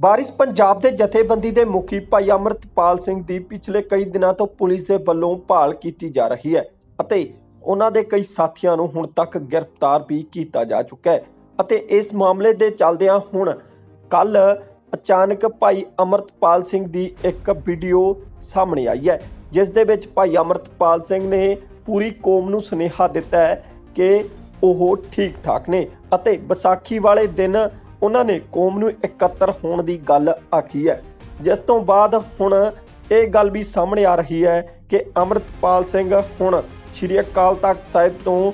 ਬਾਰਿਸ਼ ਪੰਜਾਬ ਦੇ ਜਥੇਬੰਦੀ ਦੇ ਮੁਖੀ ਭਾਈ ਅਮਰਤਪਾਲ ਸਿੰਘ ਦੀ ਪਿਛਲੇ ਕਈ ਦਿਨਾਂ ਤੋਂ ਪੁਲਿਸ ਦੇ ਵੱਲੋਂ ਭਾਲ ਕੀਤੀ ਜਾ ਰਹੀ ਹੈ ਅਤੇ ਉਹਨਾਂ ਦੇ ਕਈ ਸਾਥੀਆਂ ਨੂੰ ਹੁਣ ਤੱਕ ਗ੍ਰਿਫਤਾਰ ਵੀ ਕੀਤਾ ਜਾ ਚੁੱਕਾ ਹੈ ਅਤੇ ਇਸ ਮਾਮਲੇ ਦੇ ਚੱਲਦਿਆਂ ਹੁਣ ਕੱਲ ਅਚਾਨਕ ਭਾਈ ਅਮਰਤਪਾਲ ਸਿੰਘ ਦੀ ਇੱਕ ਵੀਡੀਓ ਸਾਹਮਣੇ ਆਈ ਹੈ, ਜਿਸ ਦੇ ਵਿੱਚ ਭਾਈ ਅਮਰਤਪਾਲ ਸਿੰਘ ਨੇ ਪੂਰੀ ਕੌਮ ਨੂੰ ਸੁਨੇਹਾ ਦਿੱਤਾ ਹੈ ਕਿ ਉਹ ਠੀਕ ਠਾਕ ਨੇ ਅਤੇ ਵਿਸਾਖੀ ਵਾਲੇ ਦਿਨ ਉਹਨਾਂ ਨੇ ਕੌਮ ਨੂੰ ਇਕੱਤਰ ਹੋਣ ਦੀ ਗੱਲ ਆਖੀ ਹੈ। ਜਿਸ ਤੋਂ ਬਾਅਦ ਹੁਣ ਇਹ ਗੱਲ ਵੀ ਸਾਹਮਣੇ ਆ ਰਹੀ ਹੈ ਕਿ ਅਮਰਤਪਾਲ ਸਿੰਘ ਹੁਣ ਸ਼੍ਰੀ ਅਕਾਲ ਤਖਤ ਸਾਹਿਬ ਤੋਂ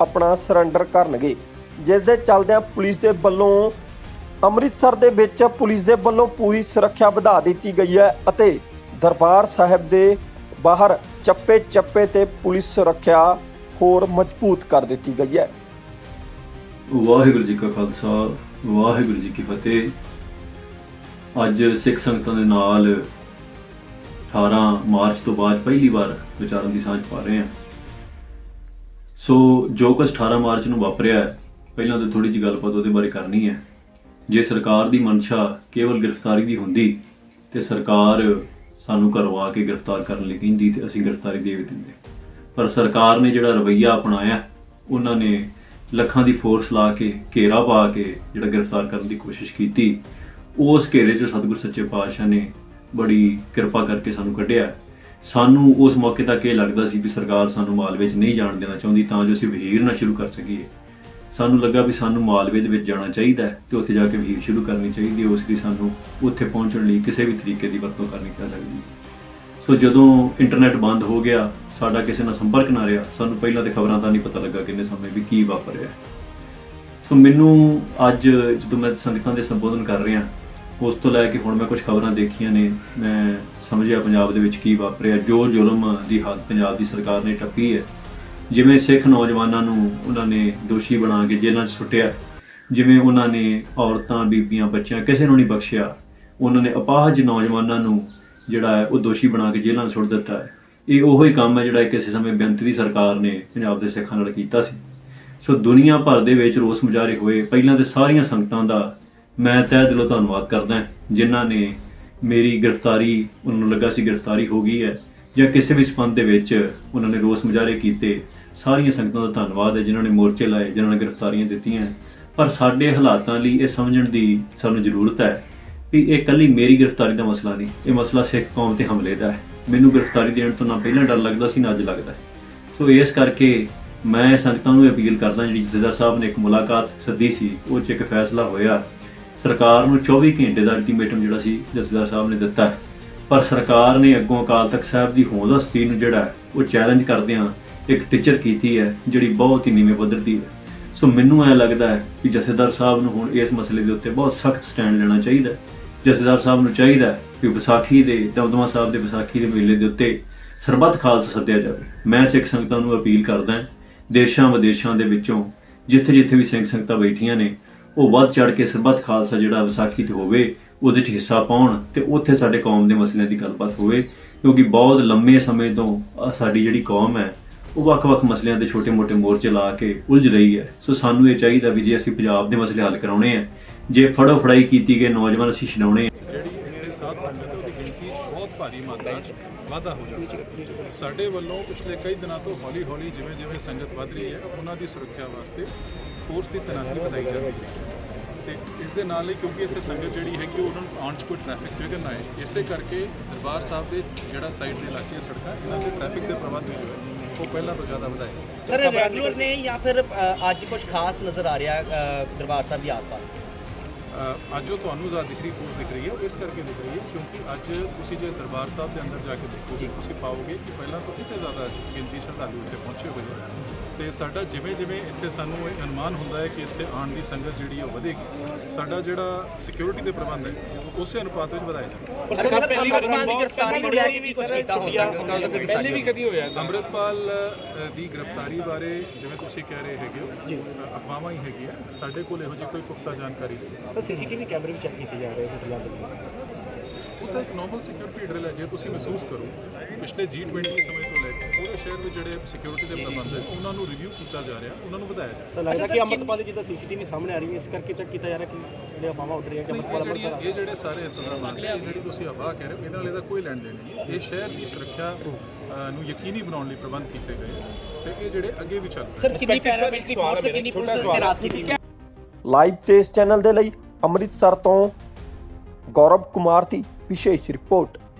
ਆਪਣਾ ਸਰੈਂਡਰ ਕਰਨਗੇ। ਜਿਸ ਦੇ ਚੱਲਦਿਆਂ ਪੁਲਿਸ ਦੇ ਵੱਲੋਂ ਅੰਮ੍ਰਿਤਸਰ ਦੇ ਵਿੱਚ ਪੁਲਿਸ ਦੇ ਵੱਲੋਂ ਪੂਰੀ ਸੁਰੱਖਿਆ ਵਧਾ ਦਿੱਤੀ ਗਈ ਹੈ ਅਤੇ ਦਰਬਾਰ ਸਾਹਿਬ ਦੇ ਬਾਹਰ ਚੱਪੇ ਚੱਪੇ ਤੇ ਪੁਲਿਸ ਸੁਰੱਖਿਆ ਹੋਰ ਮਜ਼ਬੂਤ ਕਰ ਦਿੱਤੀ ਗਈ ਹੈ। ਵਾਹਿਗੁਰੂ ਜੀ ਕਾ ਖਾਲਸਾ ਵਾਹਿਗੁਰੂ ਜੀ ਕੀ ਫਤਿਹ। ਅੱਜ ਸਿੱਖ ਸੰਗਤਾਂ ਦੇ ਨਾਲ 18 ਮਾਰਚ ਤੋਂ ਬਾਅਦ ਪਹਿਲੀ ਵਾਰ ਵਿਚਾਰਾਂ ਦੀ ਸਾਂਝ ਪਾ ਰਹੇ ਹਾਂ। ਸੋ ਜੋ ਕੁਝ 18 ਮਾਰਚ ਨੂੰ ਵਾਪਰਿਆ ਹੈ, ਪਹਿਲਾਂ ਤਾਂ ਥੋੜੀ ਜਿਹੀ ਗੱਲਬਾਤ ਉਹਦੇ ਬਾਰੇ ਕਰਨੀ ਹੈ। ਜੇ ਸਰਕਾਰ ਦੀ ਮਨਸ਼ਾ ਕੇਵਲ ਗ੍ਰਿਫਤਾਰੀ ਦੀ ਹੁੰਦੀ ਤੇ ਸਰਕਾਰ ਸਾਨੂੰ ਕਰਵਾ ਕੇ ਗ੍ਰਿਫਤਾਰ ਕਰਨ ਲਈ ਕਹਿੰਦੀ ਤੇ ਅਸੀਂ ਗ੍ਰਿਫਤਾਰੀ ਦੇ ਵੀ ਦਿੰਦੇ। ਪਰ ਸਰਕਾਰ ਨੇ ਜਿਹੜਾ ਰਵੱਈਆ ਅਪਣਾਇਆ ਉਹਨਾਂ ਨੇ ਲੱਖਾਂ ਦੀ ਫੋਰਸ ਲਾ ਕੇ, ਘੇਰਾ ਪਾ ਕੇ, ਜਿਹੜਾ ਗ੍ਰਿਫਤਾਰ ਕਰਨ ਦੀ ਕੋਸ਼ਿਸ਼ ਕੀਤੀ, ਉਸ ਘੇਰੇ 'ਚੋਂ ਸਤਿਗੁਰ ਸੱਚੇ ਪਾਤਸ਼ਾਹ ਨੇ ਬੜੀ ਕਿਰਪਾ ਕਰਕੇ ਸਾਨੂੰ ਕੱਢਿਆ। ਸਾਨੂੰ ਉਸ ਮੌਕੇ ਤੱਕ ਇਹ ਲੱਗਦਾ ਸੀ ਵੀ ਸਰਕਾਰ ਸਾਨੂੰ ਮਾਲਵੇ 'ਚ ਨਹੀਂ ਜਾਣ ਦੇਣਾ ਚਾਹੁੰਦੀ, ਤਾਂ ਜੋ ਅਸੀਂ ਵਹੀਰ ਨਾ ਸ਼ੁਰੂ ਕਰ ਸਕੀਏ। ਸਾਨੂੰ ਲੱਗਾ ਵੀ ਸਾਨੂੰ ਮਾਲਵੇ ਦੇ ਵਿੱਚ ਜਾਣਾ ਚਾਹੀਦਾ ਹੈ ਤੇ ਉੱਥੇ ਜਾ ਕੇ ਵਹੀਰ ਸ਼ੁਰੂ ਕਰਨੀ ਚਾਹੀਦੀ ਹੈ, ਉਸ ਲਈ ਸਾਨੂੰ ਉੱਥੇ ਪਹੁੰਚਣ ਲਈ ਕਿਸੇ ਵੀ ਤਰੀਕੇ ਦੀ ਵਰਤੋਂ ਕਰਨੀ ਪੈ ਸਕਦੀ ਸੋ ਜਦੋਂ ਇੰਟਰਨੈਟ ਬੰਦ ਹੋ ਗਿਆ ਸਾਡਾ ਕਿਸੇ ਨਾਲ ਸੰਪਰਕ ਨਾ ਰਿਹਾ, ਸਾਨੂੰ ਪਹਿਲਾਂ ਤੇ ਖਬਰਾਂ ਦਾ ਨਹੀਂ ਪਤਾ ਲੱਗਾ ਕਿੰਨੇ ਸਮੇਂ ਵੀ ਕੀ ਵਾਪਰਿਆ। ਸੋ ਮੈਨੂੰ ਅੱਜ ਜਦੋਂ ਮੈਂ ਸੰਗਤਾਂ ਦੇ ਸੰਬੋਧਨ ਕਰ ਰਿਹਾ, ਉਸ ਤੋਂ ਲੈ ਕੇ ਹੁਣ ਮੈਂ ਕੁਝ ਖਬਰਾਂ ਦੇਖੀਆਂ ਨੇ, ਮੈਂ ਸਮਝਿਆ ਪੰਜਾਬ ਦੇ ਵਿੱਚ ਕੀ ਵਾਪਰਿਆ ਜੋ ਜ਼ੁਲਮ ਦੀ ਹੱਦ ਪੰਜਾਬ ਦੀ ਸਰਕਾਰ ਨੇ ਟੱਪੀ ਹੈ। ਜਿਵੇਂ ਸਿੱਖ ਨੌਜਵਾਨਾਂ ਨੂੰ ਉਹਨਾਂ ਨੇ ਦੋਸ਼ੀ ਬਣਾ ਕੇ ਜੇਲ੍ਹਾਂ 'ਚ ਸੁੱਟਿਆ, ਜਿਵੇਂ ਉਹਨਾਂ ਨੇ ਔਰਤਾਂ, ਬੀਬੀਆਂ, ਬੱਚਿਆਂ ਕਿਸੇ ਨੂੰ ਨਹੀਂ ਬਖਸ਼ਿਆ, ਉਹਨਾਂ ਨੇ ਅਪਾਹਜ ਨੌਜਵਾਨਾਂ ਨੂੰ ਜਿਹੜਾ ਹੈ ਉਹ ਦੋਸ਼ੀ ਬਣਾ ਕੇ ਜੇਲ੍ਹਾਂ 'ਚ ਸੁੱਟ ਦਿੱਤਾ ਹੈ। ਇਹ ਉਹੋ ਹੀ ਕੰਮ ਹੈ ਜਿਹੜਾ ਕਿਸੇ ਸਮੇਂ ਬੇਅੰਤ ਦੀ ਸਰਕਾਰ ਨੇ ਪੰਜਾਬ ਦੇ ਸਿੱਖਾਂ ਨਾਲ ਕੀਤਾ ਸੀ। ਸੋ ਦੁਨੀਆ ਭਰ ਦੇ ਵਿੱਚ ਰੋਸ ਮੁਜ਼ਾਹਰੇ ਹੋਏ ਪਹਿਲਾਂ ਤੇ ਸਾਰੀਆਂ ਸੰਗਤਾਂ ਦਾ ਮੈਂ ਤਹਿ ਦਿਲੋਂ ਧੰਨਵਾਦ ਕਰਦਾ ਜਿਨ੍ਹਾਂ ਨੇ ਮੇਰੀ ਗ੍ਰਿਫਤਾਰੀ, ਉਹਨਾਂ ਨੂੰ ਲੱਗਾ ਸੀ ਗ੍ਰਿਫਤਾਰੀ ਹੋ ਗਈ ਹੈ ਜਾਂ ਕਿਸੇ ਵੀ ਸੰਬੰਧ ਦੇ ਵਿੱਚ ਉਹਨਾਂ ਨੇ ਰੋਸ ਮੁਜ਼ਾਹਰੇ ਕੀਤੇ, ਸਾਰੀਆਂ ਸੰਗਤਾਂ ਦਾ ਧੰਨਵਾਦ ਹੈ, ਜਿਨ੍ਹਾਂ ਨੇ ਮੋਰਚੇ ਲਾਏ, ਜਿਨ੍ਹਾਂ ਨੇ ਗ੍ਰਿਫਤਾਰੀਆਂ ਦਿੱਤੀਆਂ ਪਰ ਸਾਡੇ ਹਾਲਾਤਾਂ ਲਈ ਇਹ ਸਮਝਣ ਦੀ ਸਾਨੂੰ ਜ਼ਰੂਰਤ ਹੈ ਵੀ ਇਹ ਇਕੱਲੀ ਮੇਰੀ ਗ੍ਰਿਫਤਾਰੀ ਦਾ ਮਸਲਾ ਨਹੀਂ, ਇਹ ਮਸਲਾ ਸਿੱਖ ਕੌਮ ਤੇ ਹਮਲੇ ਦਾ ਹੈ। ਮੈਨੂੰ ਗ੍ਰਿਫਤਾਰੀ ਦੇਣ ਤੋਂ ਨਾ ਪਹਿਲਾਂ ਡਰ ਲੱਗਦਾ ਸੀ, ਨਾ ਅੱਜ ਲੱਗਦਾ ਹੈ। ਸੋ ਇਸ ਕਰਕੇ ਮੈਂ ਸੰਗਤਾਂ ਨੂੰ ਅਪੀਲ ਕਰਦਾ ਜਿਹੜੀ ਜਥੇਦਾਰ ਸਾਹਿਬ ਨੇ ਇੱਕ ਮੁਲਾਕਾਤ ਸੱਦੀ ਸੀ, ਉਹ 'ਚ ਇੱਕ ਫੈਸਲਾ ਹੋਇਆ। ਸਰਕਾਰ ਨੂੰ 24 ਘੰਟੇ ਦਾ ਅਲਟੀਮੇਟਮ ਜਿਹੜਾ ਸੀ, ਜਥੇਦਾਰ ਸਾਹਿਬ ਨੇ ਦਿੱਤਾ ਪਰ ਸਰਕਾਰ ਨੇ ਅੱਗੋਂ ਅਕਾਲ ਤਖਤ ਸਾਹਿਬ ਦੀ ਹੋਂਦ ਹਸਤੀ ਨੂੰ ਜਿਹੜਾ ਉਹ ਚੈਲੰਜ ਕਰਦਿਆਂ ਇੱਕ ਟੀਚਰ ਕੀਤੀ ਹੈ, ਜਿਹੜੀ ਬਹੁਤ ਹੀ ਨੀਵੇਂ ਪੱਧਰ ਦੀ ਹੈ। ਸੋ ਮੈਨੂੰ ਐ ਲੱਗਦਾ ਹੈ ਕਿ ਜਥੇਦਾਰ ਸਾਹਿਬ ਨੂੰ ਹੁਣ ਇਸ ਮਸਲੇ ਦੇ ਉੱਤੇ ਬਹੁਤ ਸਖਤ ਸਟੈਂਡ ਲੈਣਾ ਚਾਹੀਦਾ ਹੈ ਜਥੇਦਾਰ ਸਾਹਿਬ ਨੂੰ ਚਾਹੀਦਾ ਹੈ ਕਿ ਵਿਸਾਖੀ ਦੇ, ਦਮਦਮਾ ਸਾਹਿਬ ਦੇ ਵਿਸਾਖੀ ਦੇ ਮੇਲੇ ਦੇ ਉੱਤੇ ਸਰਬੱਤ ਖਾਲਸਾ ਸੱਦਿਆ ਜਾਵੇ। ਮੈਂ ਸਿੱਖ ਸੰਗਤਾਂ ਨੂੰ ਅਪੀਲ ਕਰਦਾ ਦੇਸ਼ਾਂ ਵਿਦੇਸ਼ਾਂ ਦੇ ਵਿੱਚੋਂ ਜਿੱਥੇ ਜਿੱਥੇ ਵੀ ਸਿੰਘ ਸੰਗਤਾਂ ਬੈਠੀਆਂ ਨੇ, ਉਹ ਵੱਧ ਚੜ ਕੇ ਸਰਬੱਤ ਖਾਲਸਾ ਜਿਹੜਾ ਵਿਸਾਖੀ ਤੇ ਹੋਵੇ, ਉਹਦੇ 'ਚ ਹਿੱਸਾ ਪਾਉਣ ਤੇ ਉੱਥੇ ਸਾਡੇ ਕੌਮ ਦੇ ਮਸਲਿਆਂ ਦੀ ਗੱਲਬਾਤ ਹੋਵੇ, ਕਿਉਂਕਿ ਬਹੁਤ ਲੰਮੇ ਸਮੇਂ ਤੋਂ ਸਾਡੀ ਜਿਹੜੀ ਕੌਮ ਹੈ ਉਹ ਵੱਖ-ਵੱਖ ਮਸਲਿਆਂ ਤੇ ਛੋਟੇ-ਮੋਟੇ ਮੋਰਚੇ ਲਾ ਕੇ ਉਲਝ ਰਹੀ ਹੈ। ਸੋ ਸਾਨੂੰ ਇਹ ਚਾਹੀਦਾ ਵੀ ਜੇ ਅਸੀਂ ਪੰਜਾਬ ਦੇ ਮਸਲੇ ਹੱਲ ਕਰਾਉਣੇ ਆ, ਜੇ ਫੜੋ ਫੜਾਈ ਕੀਤੀ ਗਏ ਨੌਜਵਾਨ ਅਸੀਂ ਛਡਾਉਣੇ ਆ। ਜਿਹੜੀ ਇੱਥੇ ਸਾਧ ਸੰਗਤ ਹੈ ਗਿਣਤੀ ਬਹੁਤ ਭਾਰੀ ਮਾਤਰਾ 'ਚ ਵਾਧਾ ਹੋ ਜਾਂਦਾ ਹੈ। ਸਾਡੇ ਵੱਲੋਂ ਪਿਛਲੇ ਕਈ ਦਿਨਾਂ ਤੋਂ ਹੌਲੀ-ਹੌਲੀ ਜਿਵੇਂ-ਜਿਵੇਂ ਸੰਗਤ ਵੱਧ ਰਹੀ ਹੈ, ਉਹਨਾਂ ਦੀ ਸੁਰੱਖਿਆ ਵਾਸਤੇ ਫੋਰਸ ਦੀ ਤੈਨਾਤੀ ਵਧਾਈ ਜਾ ਰਹੀ ਹੈ। ਤੇ ਇਸ ਦੇ ਨਾਲ ਹੀ ਕਿਉਂਕਿ ਇੱਥੇ ਸੰਗਤ ਜਿਹੜੀ ਹੈਗੀ, ਉਹ ਉਹਨਾਂ ਨੂੰ ਆਉਣ 'ਚ ਕੋਈ ਟ੍ਰੈਫਿਕ ਜਗ੍ਹਾ ਨਾ ਹੈ ਇਸੇ ਕਰਕੇ ਦਰਬਾਰ ਸਾਹਿਬ ਦੇ ਜਿਹੜਾ ਸਾਈਡ ਦੇ ਇਲਾਕੇ ਸੜਕਾਂ, ਇਹਨਾਂ ਦੇ ਟ੍ਰੈਫਿਕ ਦੇ ਪ੍ਰਬੰਧ ਵੀ ਹੈ ਉਹ ਪਹਿਲਾਂ ਤੋਂ ਜ਼ਿਆਦਾ ਵਧਾਏ ਸਰ ਰੈਗੂਲਰ ਨੇ ਜਾਂ ਫਿਰ ਅ, ਅੱਜ ਕੁਝ ਖਾਸ ਨਜ਼ਰ ਆ ਰਿਹਾ ਅ, ਦਰਬਾਰ ਸਾਹਿਬ ਦੇ ਆਸ-ਪਾਸ? ਅੱਜ ਜੋ ਤੁਹਾਨੂੰ ਜ਼ਿਆਦਾ ਦਿਖ ਰਹੀ ਫੋਰਸ ਦਿਖ ਰਹੀ ਹੈ ਉਹ ਇਸ ਕਰਕੇ ਦਿਖ ਰਹੀ ਹੈ ਕਿਉਂਕਿ ਅੱਜ ਤੁਸੀਂ ਜੇ ਦਰਬਾਰ ਸਾਹਿਬ ਦੇ ਅੰਦਰ ਜਾ ਕੇ ਦੇਖੋਗੇ ਤੁਸੀਂ ਪਾਓਗੇ ਕਿ ਪਹਿਲਾਂ ਤੋਂ ਕਿਤੇ ਜ਼ਿਆਦਾ ਗਿਣਤੀ ਸ਼ਰਧਾਲੂ ਇੱਥੇ ਪਹੁੰਚੇ ਹੋਏ ਨੇ। ਤੇ ਸਾਡਾ ਜਿਵੇਂ ਜਿਵੇਂ ਇੱਥੇ ਸਾਨੂੰ ਇਹ ਅਨੁਮਾਨ ਹੁੰਦਾ ਹੈ ਕਿ ਇੱਥੇ ਆਉਣ ਦੀ ਸੰਗਤ ਜਿਹੜੀ ਹੈ ਉਹ ਵਧੇਗੀ ਸਾਡਾ ਜਿਹੜਾ ਸਿਕਿਉਰਿਟੀ ਦੇ ਪ੍ਰਬੰਧ ਹੈ ਉਸੇ ਅਨੁਪਾਤ ਵਿੱਚ ਵਧਾਇਆ ਜਾਵੇ। ਅੱਛਾ ਪਹਿਲੀ ਵਾਰ ਦੀ ਗ੍ਰਿਫਤਾਰੀ ਨੂੰ ਲੈ ਕੇ ਵੀ ਕੁਝ ਕੀਤਾ ਹੁੰਦਾ ਕੱਲ ਤੱਕ ਪਹਿਲੇ ਵੀ ਕਦੀ ਹੋਇਆ? ਅੰਮ੍ਰਿਤਪਾਲ ਦੀ ਗ੍ਰਿਫਤਾਰੀ ਬਾਰੇ ਜਿਵੇਂ ਤੁਸੀਂ ਕਹਿ ਰਹੇ ਹੈਗੇ ਹੋ ਅਫਵਾਹਾਂ ਹੀ ਹੈਗੀਆਂ। ਸਾਡੇ ਕੋਲ ਇਹੋ ਜਿਹੀ ਕੋਈ ਪੁਖਤਾ ਜਾਣਕਾਰੀ ਨਹੀਂ ਸੀਸੀਟੀਵੀ ਕੈਮਰੇ ਵੀ ਚੈੱਕ ਕੀਤੇ ਜਾ ਰਹੇ ਹੋਟਲਾਂ ਦੇ ਉਹ ਤਾਂ ਇੱਕ ਨਾਰਮਲ ਸਿਕਿਉਰਿਟੀ ਡਰਿਲ ਹੈ ਜੇ ਤੁਸੀਂ ਮਹਿਸੂਸ ਕਰੋ ਪਿਛਲੇ G20 ਸਮੇਂ ਤੋਂ ਲੈ ਕੇ ਪੂਰੇ ਸ਼ਹਿਰ ਵਿੱਚ ਜਿਹੜੇ ਸਿਕਿਉਰਿਟੀ ਦੇ ਪ੍ਰਬੰਧ ਹੈ ਉਹਨਾਂ ਨੂੰ ਰਿਵਿਊ ਕੀਤਾ ਜਾ ਰਿਹਾ ਉਹਨਾਂ ਨੂੰ ਵਧਾਇਆ ਜਾ ਰਿਹਾ। ਲੱਗਦਾ ਅੱਛਾ ਕਿ ਅੰਮ੍ਰਿਤਪਾਲ ਦੀ ਜਿੱਦਾਂ ਸੀਸੀਟੀਵੀ ਸਾਹਮਣੇ ਆ ਰਹੀ ਹੈ ਇਸ ਕਰਕੇ ਚੈੱਕ ਕੀਤਾ ਜਾ ਰਿਹਾ ਕਿ ਜਿਹੜੇ ਅਫਵਾਹਾਂ ਉੱਡ ਰਹੀਆਂ ਕਿ ਅੰਮ੍ਰਿਤਪਾਲ ਇਹ ਜਿਹੜੀ ਸਾਰੇ ਇਹ ਜਿਹੜੀ ਤੁਸੀਂ ਅਫਵਾਹ ਕਹਿ ਰਹੇ ਹੋ ਇਹਨਾਂ ਨਾਲ ਇਹਦਾ ਕੋਈ ਲੈਣ ਦੇਣ ਨਹੀਂ ਇਹ ਸ਼ਹਿਰ ਦੀ ਸੁਰੱਖਿਆ ਨੂੰ ਯਕੀਨੀ ਬਣਾਉਣ ਲਈ ਪ੍ਰਬੰਧ ਕੀਤੇ ਗਏ ਤੇ ਇਹ ਜਿਹੜੇ ਅੱਗੇ ਵੀ ਚੱਲ ਰਹੇ ਸਰ ਕਿੰਨੀ ਪੈਰਾਮਿਲਟਰੀ ਫੋਰਸ ਤੇ ਕਿੰਨੀ ਪੁਲਿਸ ਤੈਨਾਤ ਕੀਤੀ ਗਈ ਲਾਈਵ ਤੇ ਇਸ ਚੈਨਲ ਦੇ ਲਈ ਅੰਮ੍ਰਿਤਸਰ ਤੋਂ ਗੌਰਵ ਕੁਮਾਰ ਦੀ ਵਿਸ਼ੇਸ਼ ਰਿਪੋਰਟ।